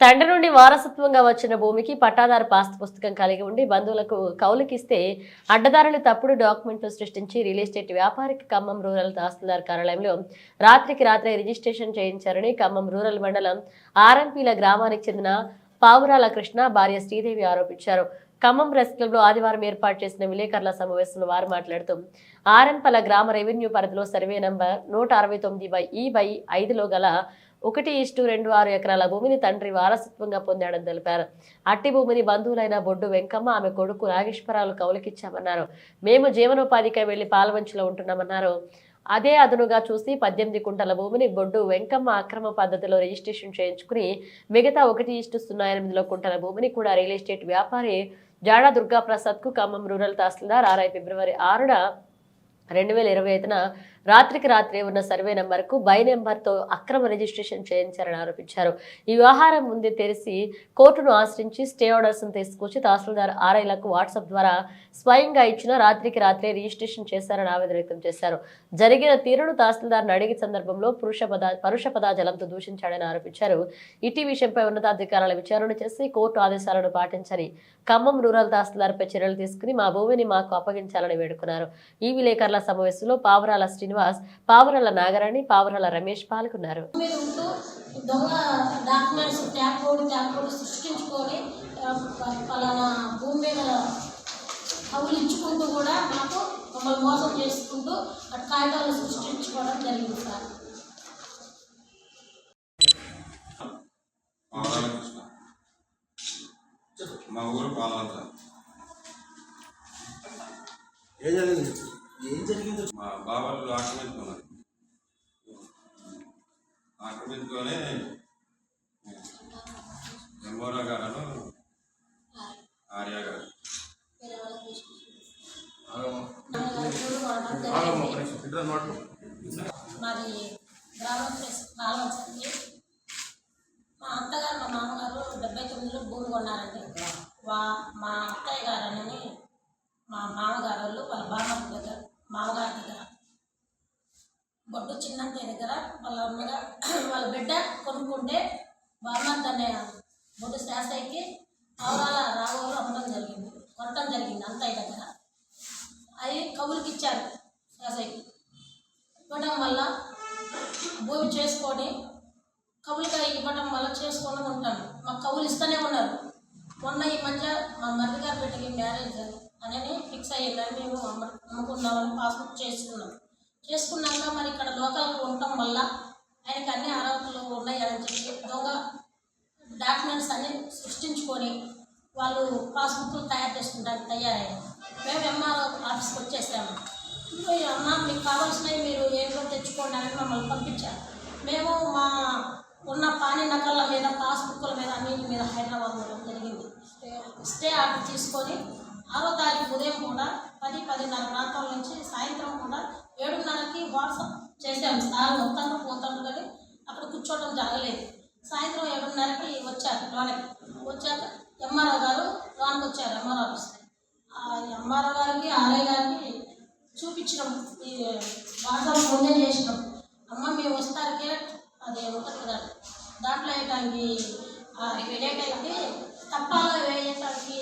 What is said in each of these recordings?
తండ్రి నుండి వారసత్వంగా వచ్చిన భూమికి పట్టాదారు పాస్ పుస్తకం కలిగి ఉండి బంధువులకు కౌలుకిస్తే అడ్డదారులు తప్పుడు డాక్యుమెంట్లు సృష్టించి రియల్ ఎస్టేట్ వ్యాపారికి ఖమ్మం రూరల్ తహసీల్దార్ కార్యాలయంలో రాత్రికి రాత్రి రిజిస్ట్రేషన్ చేయించారని ఖమ్మం రూరల్ మండలం ఆర్ఎంపీల గ్రామానికి చెందిన పావురాల కృష్ణ భార్య శ్రీదేవి ఆరోపించారు. ఖమ్మం ప్రెస్ క్లబ్లో ఆదివారం ఏర్పాటు చేసిన విలేకరుల సమావేశంలో వారు మాట్లాడుతూ ఆర్ఎంపల గ్రామ రెవెన్యూ పరిధిలో సర్వే నంబర్ నూట అరవై తొమ్మిది బై ఈ బై ఐదులో గల ఒకటి ఇష్టు రెండు ఆరు ఎకరాల భూమిని తండ్రి వారసత్వంగా పొందాడని తెలిపారు. అట్టి భూమిని బంధువులైన బొడ్డు వెంకమ్మ ఆమె కొడుకు నాగేశ్వరరావు కౌలుకిచ్చామన్నారు. మేము జీవనోపాధికై వెళ్ళి పాల్వంచిలో ఉంటున్నామన్నారు. అదే అదునుగా చూసి పద్దెనిమిది కుంటల భూమిని బొడ్డు వెంకమ్మ అక్రమ పద్ధతిలో రిజిస్ట్రేషన్ చేయించుకుని మిగతా ఒకటి ఇష్టు సున్నా ఎనిమిదిలో కుంటల భూమిని కూడా రియల్ ఎస్టేట్ వ్యాపారి Jada దుర్గాప్రసాద్కు Khammam rural tahsildar R I ఫిబ్రవరి ఆరున రెండు వేల ఇరవై ఐదున రాత్రికి రాత్రి ఉన్న సర్వే నెంబర్కు బై నెంబర్తో అక్రమ రిజిస్ట్రేషన్ చేయించారని ఆరోపించారు. ఈ వ్యవహారం ముందే తెలిసి కోర్టును ఆశ్రయించి స్టే ఆర్డర్స్ను తీసుకొచ్చి తహసీల్దార్ ఆర్ఐలకు వాట్సాప్ ద్వారా స్వయంగా ఇచ్చిన రాత్రికి రాత్రే రిజిస్ట్రేషన్ చేశారని ఆవేదన వ్యక్తం చేశారు. జరిగిన తీరును తహసీల్దార్ను అడిగి సందర్భంలో పురుష పద పరుష పదాజలంతో దూషించాడని ఆరోపించారు. ఇటీ విషయంపై ఉన్నతాధికారుల విచారణ చేసి కోర్టు ఆదేశాలను పాటించని ఖమ్మం రూరల్ తహసీల్దార్పై చర్యలు తీసుకుని మా భూమిని మాకు అప్పగించాలని వేడుకున్నారు. ఈ విలేకరుల సమావేశంలో పావురాల శ్రీనివాస్ పావురాల నాగరాణి పావురాల రమేష్ పాల్గొన్నారు. దొంగ documents tap code tap code సృష్టించుకొని పలానా భూమి మీద కవులు ఇచ్చుకుంటూ కూడా మాకు మమ్మల్ని మోసం చేసుకుంటూ అటు కాగితాలు సృష్టించుకోవడం జరిగింది సార్. మా ఊరు పాలవంత ఏం జరిగింది? ఏం జరిగిందో మా బాబాలు ఆక్రమించుకున్నారు. ఆక్రమించుకొని ఎంబోరా గారు ఆర్య గారు. మాది గ్రామం ప్లేస్ పాలవంచండి మా అత్తగారు మా మామగారు డెబ్బై తొమ్మిదిలో భూమి కొన్నారండి. వా మా అత్తయ్య గారని మా మామగారు వాళ్ళు వాళ్ళ బామ్మగారి దగ్గర మామగారు దగ్గర. బొడ్డు చిన్నంత దగ్గర. వాళ్ళ అమ్మగా వాళ్ళ బిడ్డ కొనుక్కుంటే బామ్మర్ది అనే బొడ్డు శాసయ్యకి అవరాల రాఘవులు అమ్మడం జరిగింది. కొనటం జరిగింది అంతయ్య దగ్గర. అవి కవులకి ఇచ్చారు శాసయ్యకి ఇవ్వడం వల్ల భూమి చేసుకొని కవులుగా ఇవ్వడం వల్ల చేసుకొని ఉంటాను. మాకు కవులు ఇస్తూనే ఉన్నారు. మొన్న ఈ మధ్య మా మరిది గారి బిడ్డకి మ్యారేజ్ అనేది ఫిక్స్ అయ్యిందని మేము అమ్మ- అమ్ముకుందామని పాస్బుక్ చేసుకున్నాం. చేసుకున్నాక మరి ఇక్కడ లోకల్గా ఉండటం వల్ల ఆయనకి అన్ని అర్హతలు ఉన్నాయని చెప్పి దొంగ డాక్యుమెంట్స్ అన్ని సృష్టించుకొని వాళ్ళు పాస్బుక్లు తయారు చేసుకుంటానికి తయారయ్యారు. మేము ఎంఆర్ఓ ఆఫీస్కి వచ్చేసాము. "ఇదిగో అమ్మ మీకు కావాల్సినవి మీరు ఏంటో తెచ్చుకోండి అని మమ్మల్ని పంపించారు. మేము మా ఉన్న పాని నకళ్ళ మీద పాస్బుక్ల మీద అన్నింటి మీద హైదరాబాద్ వెళ్ళడం జరిగింది. స్టే ఆర్డర్ తీసుకొని ఆరో తారీఖు ఉదయం కూడా పది పదిన్నర ప్రాంతాల నుంచి సాయంత్రం కూడా ఏడున్నరకి వాట్సాప్ చేసాము సార్. వస్తాను పోతాను కానీ అక్కడ కూర్చోవడం జరగలేదు. సాయంత్రం ఏడున్నరకి వచ్చారు లోనకి. వచ్చాక ఎంఆర్ఓ గారు లోనికి వచ్చారు ఎంఆర్ఓ ఆఫీస్ ఆ ఎంఆర్ఓ గారికి ఆర్ఐ గారికి చూపించినాం. ఈ వాట్సాప్ ముందే చేసినాం. అమ్మ మేము వస్తారకే. అది ఉంటుంది కదా దాంట్లో వేయటానికి లేట్ అయితే తప్పాలో వేయటానికి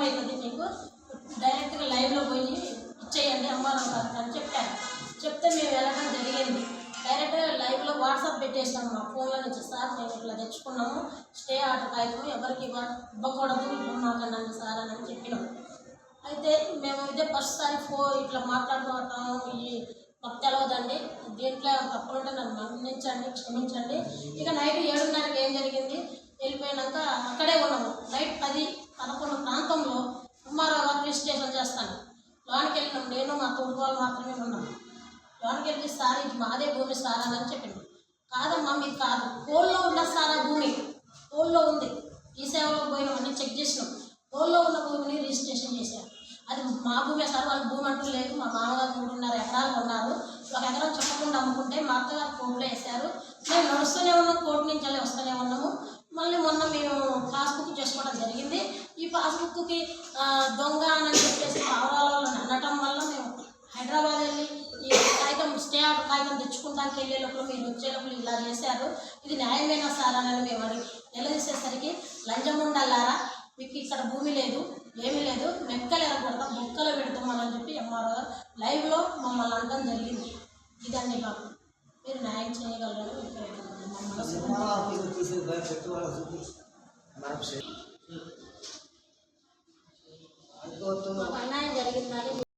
దూరం మీకు? డైరెక్ట్గా లైవ్లో పోయి ఇచ్చేయండి ఎంఆర్ఓ గారికి అని చెప్పాను. చెప్తే మేము వెళ్ళడం జరిగింది. డైరెక్ట్గా లైవ్లో వాట్సాప్ పెట్టేసినాము మా ఫోన్లో నుంచి సార్ మేము ఇట్లా తెచ్చుకున్నాము. స్టే ఆర్డర్ కాగితం ఎవరికి ఇవ్వ ఇవ్వకూడదు ఇవ్వమాకండి సార్ అని చెప్పినాం. అయితే మేము ఇదే ఫస్ట్ సారి ఫో ఇట్లా మాట్లాడుకుంటాము ఈ మాకు తెలియదండి దీంట్లో తప్పులుంటే నన్ను మన్నించండి క్షమించండి. ఇక నైట్ ఏడున్నరకి ఏం జరిగింది? వెళ్ళిపోయినాక అక్కడే ఉన్నాము. నైట్ పది పదకొండు ప్రాంతంలో కుమారావు గారు రిజిస్ట్రేషన్ చేస్తాను. లోనికి వెళ్ళినాం నేను మా తోడు వాళ్ళు మాత్రమే ఉన్నాం లోనికి వెళ్ళి సార్ ఇది మాదే భూమి సార్ అని చెప్పింది కాదమ్మా మీది కాదు. కోల్లో ఉన్న సారా భూమి. కోల్లో ఉంది. ఈ సేవలో పోయినాం చెక్ చేసినాం. కోల్లో ఉన్న భూమిని రిజిస్ట్రేషన్ చేశారు. అది మా భూమే సార్ వాళ్ళ భూమి అంటూ లేదు. మా మామగారు మూడున్నర ఎకరాలు ఉన్నారు ఒక ఎకరం చెప్పకుండా అమ్ముకుంటే మా అత్తగారు కోర్టులో వేశారు. మేము నడుస్తూనే ఉన్నాం కోర్టు నుంచి వెళ్ళి వస్తూనే ఉన్నాము. మళ్ళీ మొన్న మేము పాస్బుక్ చేసుకోవడం జరిగింది. ఈ పాస్బుక్కి దొంగ అని చెప్పేసి పావురాలలో అనటం వల్ల మేము హైదరాబాద్ వెళ్ళి ఈ కాగితం స్టే ఆర్డర్ కాగితం తెచ్చుకుంటానికి వెళ్ళే లోపల మీరు వచ్చే లోపల ఇలా చేశారు. ఇది న్యాయమేనా సార్ అని మేము అడిగి నిలదీసేసరికి లంచం ఉండాలారా మీకు ఇక్కడ భూమి లేదు ఏమీ లేదు మెక్కలు ఎరగొడతాం బొక్కలు పెడతామని చెప్పి ఎంఆర్ఓ గారు లైవ్లో మమ్మల్ని అనడం జరిగింది. ఇదండి మాకు. మీరు న్యాయం చేయగలరు మమ్మల్ని